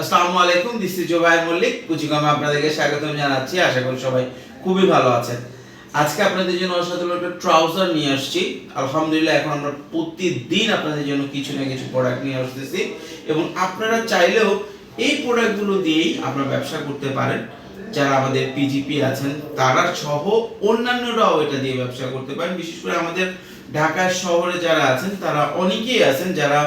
আসসালামু আলাইকুম this is Zobai Mallik কুচিকমে আপনাদেরকে স্বাগতম জানাচ্ছি, আশা করি সবাই খুবই ভালো আছেন। আজকে আপনাদের জন্য অসাধারণ একটা ট্রাউজার নিয়ে আসছি। আলহামদুলিল্লাহ, এখন আমরা প্রতিদিন আপনাদের জন্য কিছু না কিছু প্রোডাক্ট নিয়ে আসতেছি। এবং আপনারা চাইলেও এই প্রোডাক্টগুলো দিয়েই আপনারা ব্যবসা করতে পারেন। যারা আমাদের পিজিপি আছেন, তারা সহ অন্যান্যরাও এটা দিয়ে ব্যবসা করতে পারেন। বিশেষ করে আমাদের ঢাকা শহরে যারা আছেন, তারা অনেকেই আছেন যারা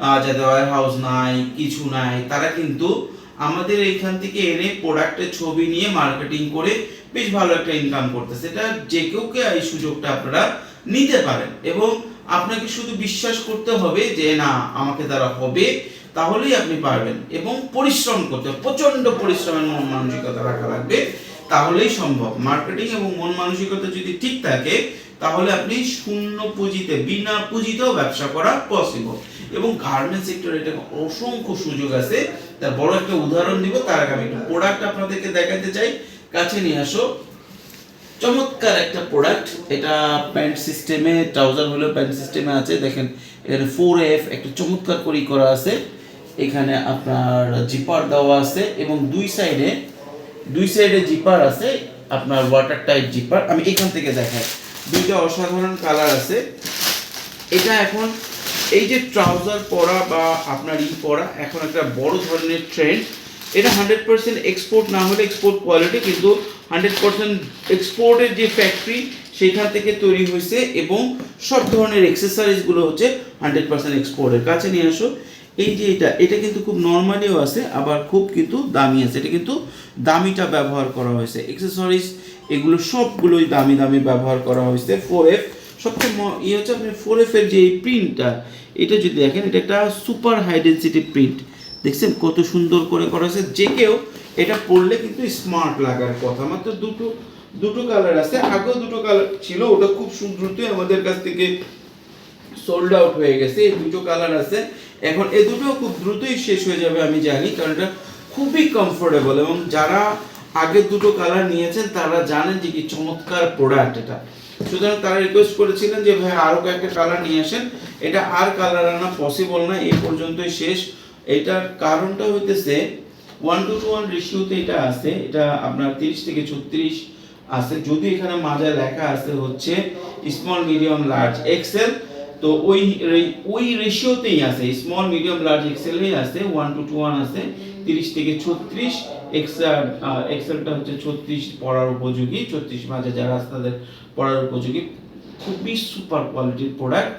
যাদের ওয়ার হাউস নাই, কিছু নাই, তারা কিন্তু আমাদের এইখান থেকে এনে প্রোডাক্টের ছবি নিয়ে মার্কেটিং করে বেশ ভালো একটা ইনকাম করতেছে। এটা যে কেউ কে এই সুযোগটা আপনারা নিতে পারেন। এবং আপনাকে শুধু বিশ্বাস করতে হবে যে, না, আমাকে দ্বারা হবে। তাহলেই আপনি পারবেন। এবং পরিশ্রম করতে প্রচণ্ড পরিশ্রমের মন মানসিকতা রাখা লাগবে। তাহলেই সম্ভব। মার্কেটিং এবং মন মানসিকতা যদি ঠিক থাকে তাহলে আপনি শূন্য পুঁজিতে, বিনা পুঁজিতেও ব্যবসা করা পসিবল এবং গার্মেন্ট সেক্টরে এটা অসংখ্য সুযোগ আছে। তার বড় একটা উদাহরণ দিব, তার আগে আমি একটু প্রোডাক্ট আপনাদেরকে দেখাতে চাই। কাছে নিয়ে আসো। চমৎকার একটা প্রোডাক্ট এটা প্যান্ট সিস্টেমে ট্রাউজার হলেও প্যান্ট সিস্টেমে আছে। দেখেন, এর ফোর এফ একটা চমৎকার করেই করা আছে। এখানে আপনার জিপার দেওয়া আছে এবং দুই সাইডে দুই সাইডে জিপার আছে আপনার ওয়াটার টাইট জিপার আমি এখান থেকে দেখাই। দুইটা অসাধারণ কালার আছে। এটা এখন এই যে ট্রাউজার পরা বা আপনার ই পরা এখন একটা বড় ধরনের ট্রেন্ড এটা হান্ড্রেড পার্সেন্ট এক্সপোর্ট না হলে এক্সপোর্ট কোয়ালিটি কিন্তু হান্ড্রেড পার্সেন্ট এক্সপোর্টের যে ফ্যাক্টরি সেখান থেকে তৈরি হয়েছে এবং সব ধরনের এক্সেসারিজগুলো হচ্ছে হান্ড্রেড পার্সেন্ট এক্সপোর্টের কাছে নিয়ে আসো। এই যে এটা এটা কিন্তু খুব নর্মালিও আছে, আবার খুব কিন্তু দামি আছে। এটা কিন্তু দামিটা ব্যবহার করা হয়েছে। এক্সেসরিজ এগুলো সবগুলোই দামি দামি ব্যবহার করা হয়েছে। ফোর এফ সবচেয়ে ইয়ে হচ্ছে আপনি ফোর এফ এর যে এই প্রিন্টটা এটা যদি দেখেন, এটা একটা সুপার হাই ডেন্সিটি প্রিন্ট দেখছেন কত সুন্দর করে করা হয়েছে। যে কেউ এটা পড়লে কিন্তু স্মার্ট লাগার কথা। মাত্র দুটো দুটো কালার আছে। আগেও দুটো কালার ছিল, ওটা খুব দ্রুতই আমাদের কাছ থেকে সোল্ড আউট হয়ে গেছে। এই দুটো কালার আছে। এখন এই দুটো খুব দ্রুতই শেষ হয়ে যাবে, আমি জানি। কারণ এটা খুবই কমফোর্টেবল এবং যারা আগের দুটো কালার নিয়েছেন, তারা জানেন যে কি চমৎকার প্রোডাক্ট এটা। সুতরাং তারা রিকোয়েস্ট করেছিলেন যে, ভাই, আরও কয়েকটা কালার নিয়ে আসেন। এটা আর কালার আনা পসিবল না, এই পর্যন্তই শেষ। এটার কারণটা হইতেছে ওয়ান টু টু ওয়ান রেশিওতে এটা আছে, এটা আপনার তিরিশ থেকে ছত্রিশ আছে। যদি এখানে মাঝে লেখা আছে হচ্ছে স্মল মিডিয়াম লার্জ এক্সেল তো ওই ওই রেশিওতেই আছে। স্মল মিডিয়াম লার্জ এক্সেলেই আছে ওয়ান টু টু ওয়ান আছে। তিরিশ থেকে ছত্রিশ এক্সেল এক্সেলটা হচ্ছে ছত্রিশ পড়ার উপযোগী, ছত্রিশ মাঝে যারা আছে তাদের পড়ার উপযোগী। খুবই সুপার কোয়ালিটির প্রোডাক্ট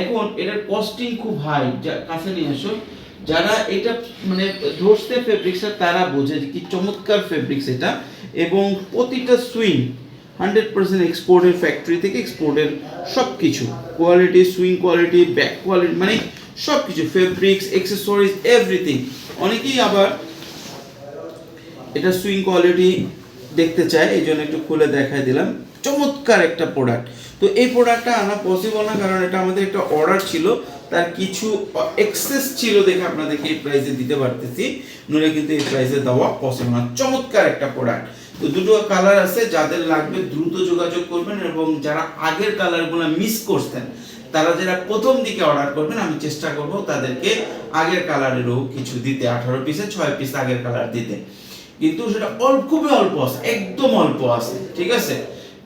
এখন এটার কস্টিং খুব হাই কাছে নিয়ে আসো যারা এটা মানে ধরছে ফেব্রিক্স তারা বোঝে কি চমৎকার ফেব্রিক্স এটা। এবং প্রতিটা সুইং হান্ড্রেড পার্সেন্ট এক্সপোর্টের ফ্যাক্টরি থেকে এক্সপোর্টের সব কিছু quality sewing quality back quality মানে সব কিছু ফেব্রিক্স এক্সেসরিজ এভরিথিং অনেকেই আবার এটা সুইং কোয়ালিটি দেখতে চায়, এই জন্য একটু খুলে দেখাই দিলাম। চমৎকার একটা প্রোডাক্ট তো এই প্রোডাক্টটা আনা পসিবল না, কারণ এটা আমাদের একটা অর্ডার ছিল। তার কিছু এক্সেস ছিল দেখে আপনাদেরকে এই প্রাইসে দিতে পারতেছি। নইলে কিন্তু এই প্রাইসে দেওয়া পসিবল না। চমৎকার একটা প্রোডাক্ট তো দুটো কালার আছে, যাদের লাগবে দ্রুত যোগাযোগ করবেন এবং যারা আগের কালারগুলো মিস করছেন তারা যারা প্রথম দিকে অর্ডার করবেন, আমি চেষ্টা করব তাদেরকে আগের কালারেরও কিছু দিতে। আঠারো পিসে ছয় পিস আগের কালার দিতে। কিন্তু সেটা অল্প, খুবই অল্প আছে, একদম অল্প আছে, ঠিক আছে?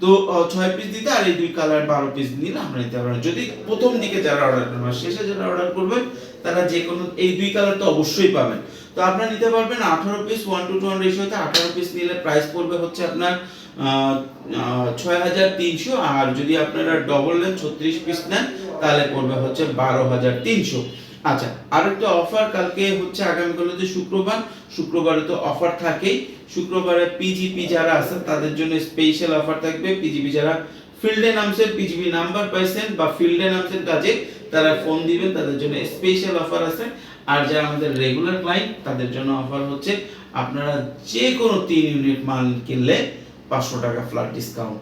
তো ছয় পিস দিতে আর এই দুই কালার বারো পিস নিলে আমরা নিতে পারব। যদি প্রথম দিকে যারা অর্ডার করবেন শেষে যারা অর্ডার করবেন, তারা যে কোনো, এই দুই কালার তো অবশ্যই পাবেন। তো আপনারা নিতে পারবেন আঠারো piece one two two one রেশিওতে আঠারো পিস নিলে প্রাইস পড়বে হচ্ছে আপনার ছয় হাজার তিনশো, আর যদি আপনারা ডবল নেন, ছত্রিশ পিস নেন, তাহলে পড়বে হচ্ছে বারো হাজার তিনশো। আচ্ছা আরেকটা অফার কালকে হচ্ছে আগামীকাল হচ্ছে শুক্রবার। শুক্রবারে তো অফার থাকেই। শুক্রবারে পিজিপি যারা আছেন, তাদের জন্য স্পেশাল অফার থাকবে। পিজিপি যারা ফিল্ডে নামছেন পিজিপি নাম্বার পাইছেন বা ফিল্ডে নামছেন কাজে, তারা ফোন দিবেন, তাদের জন্য স্পেশাল অফার আছে। আর যারা আমাদের রেগুলার ক্লায়েন্ট তাদের জন্য অফার হচ্ছে আপনারা যে কোনো তিন ইউনিট মাল কিনলে পাঁচশো টাকা ফ্ল্যাট ডিসকাউন্ট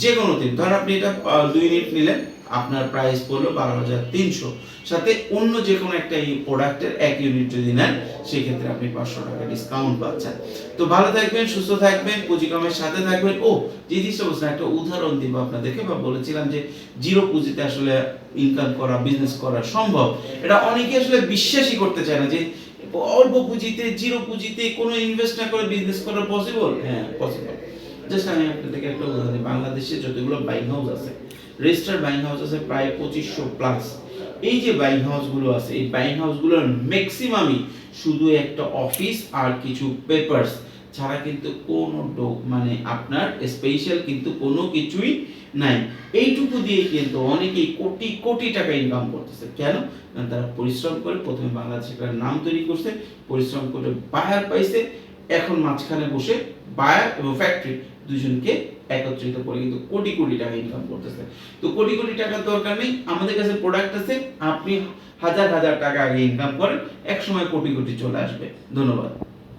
যে কোনো তিন ধর আপনি এটা দুই ইউনিট নিলেন আপনার প্রাইস পড়ল বারো হাজার তিনশো। সাথে অন্য যে কোনো একটা এই প্রোডাক্টের এক ইউনিট যদি নেন সেক্ষেত্রে আপনি পাঁচশো টাকা ডিসকাউন্ট পাচ্ছেন। তো ভালো থাকবেন সুস্থ থাকবেন পুঁজি পুঁজিকমের সাথে থাকবেন। ও যে জিনিসটা একটা উদাহরণ দিব আপনাদেরকে বা বলেছিলাম যে জিরো পুঁজিতে আসলে ইনকাম করা বিজনেস করা সম্ভব। এটা অনেকে আসলে বিশ্বাসই করতে চায় না যে অল্প পুঁজিতে জিরো পুঁজিতে কোনো ইনভেস্ট না করে বিজনেস করা পসিবল হ্যাঁ। পসিবল জাস্ট আমি আপনাদেরকে একটা উদাহরণ দিই। বাংলাদেশে যতগুলো বাইং হাউস আছে রেজিস্টার্ড বাইং হাউস আছে প্রায় পঁচিশশো প্লাস এই যে বাইং হাউসগুলো আছে, এই বাইং হাউসগুলোর ম্যাক্সিমামই শুধু একটা অফিস আর কিছু পেপারস ছাড়া কিন্তু কোনো মানে আপনার স্পেশাল কিন্তু কোনো কিছুই নাই। এইটুকু দিয়ে কিন্তু অনেকেই কোটি কোটি টাকা ইনকাম করতেছে। কেন? তারা পরিশ্রম করে, প্রথমে বাংলাদেশে একটা নাম তৈরি করছে, পরিশ্রম করে বায়ার পাইছে, এখন মাঝখানে বসে বায়ার এবং ফ্যাক্টরি দুজনকে একত্রিত করে কিন্তু কোটি কোটি টাকা ইনকাম করতেছে। তো কোটি কোটি টাকার দরকার নেই, আমাদের কাছে প্রোডাক্ট আছে, আপনি হাজার হাজার টাকা আগে ইনকাম করেন এক সময় কোটি কোটি চলে আসবে। ধন্যবাদ।